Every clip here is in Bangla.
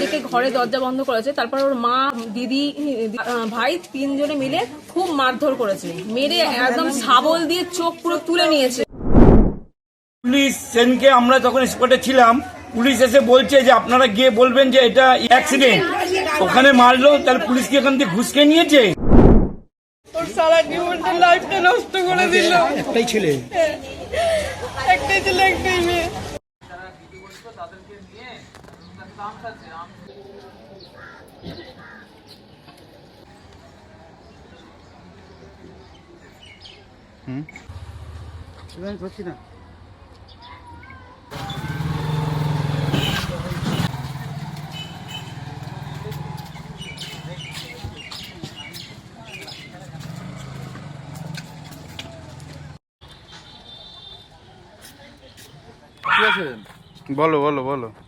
ডেকে ঘরে দরজা বন্ধ করেছে। তারপর ওর মা দিদি ভাই তিনজনে মিলে খুব মারধর করেছে। মেরে একদম শাবল দিয়ে চোখ পুরো তুলে নিয়েছে। পুলিশ সেনকে আমরা যখন স্পটে ছিলাম পুলিশ এসে বলছে যে আপনারা গিয়ে বলবেন যে এটা অ্যাক্সিডেন্ট ওখানে মারলো তাহলে পুলিশ কি এখান থেকে ঘুষকে নিয়েছে? ওর সারা জীবনটা লাইফটা নষ্ট করে দিল। একটাই ছেলে। একটাই ছেলে একটাই মেয়ে। করছি না বলো বলো বলো।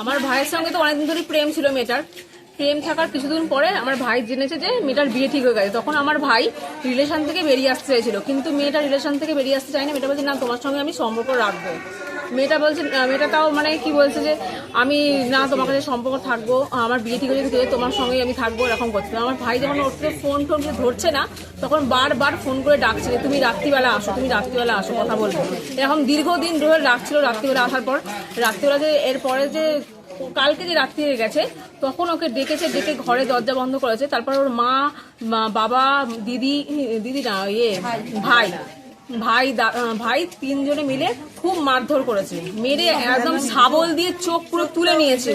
আমার ভাইয়ের সঙ্গে তো অনেকদিন ধরে প্রেম ছিল মেয়েটার। প্রেম থাকার কিছুদিন পরে আমার ভাই জেনেছে যে মেয়েটার বিয়ে ঠিক হয়ে গেছে। তখন আমার ভাই রিলেশন থেকে বেরিয়ে আসতে চাইছিল। কিন্তু মেয়েটা রিলেশন থেকে বেরিয়ে আসতে চায়নি। মেয়েটা বলছে, না, তোমার সঙ্গে আমি সম্পর্ক রাখব। মেয়েটা বলছে মেয়েটা তাও মানে কি বলছে যে, আমি না তোমার কাছে সম্পর্ক থাকব, আমার বিয়ে ঠিক হয়ে গেছে তোমার সঙ্গেই আমি থাকব, এরকম করছে। আমার ভাই যখন ওর থেকে ফোন টোন ধরছে না, তখন বারবার ফোন করে ডাকছে যে, তুমি রাত্রিবেলা আসো, তুমি রাত্রিবেলা আসো, কথা বলব এরকম দীর্ঘদিন ধরে ডাকছিল রাত্রিবেলা আসার পর। রাত্রিবেলা যে এরপরে যে, কালকে যে রাত্রি হয়ে গেছে, তখন ওকে ডেকেছে, ডেকে ঘরে দরজা বন্ধ করেছে। তারপর ওর মা- বাবা, দিদি দিদি না ইয়ে ভাই ভাই ভাই তিনজনে মিলে খুব মারধর করেছে। মেরে একদম শাবল দিয়ে চোখ পুরো তুলে নিয়েছে।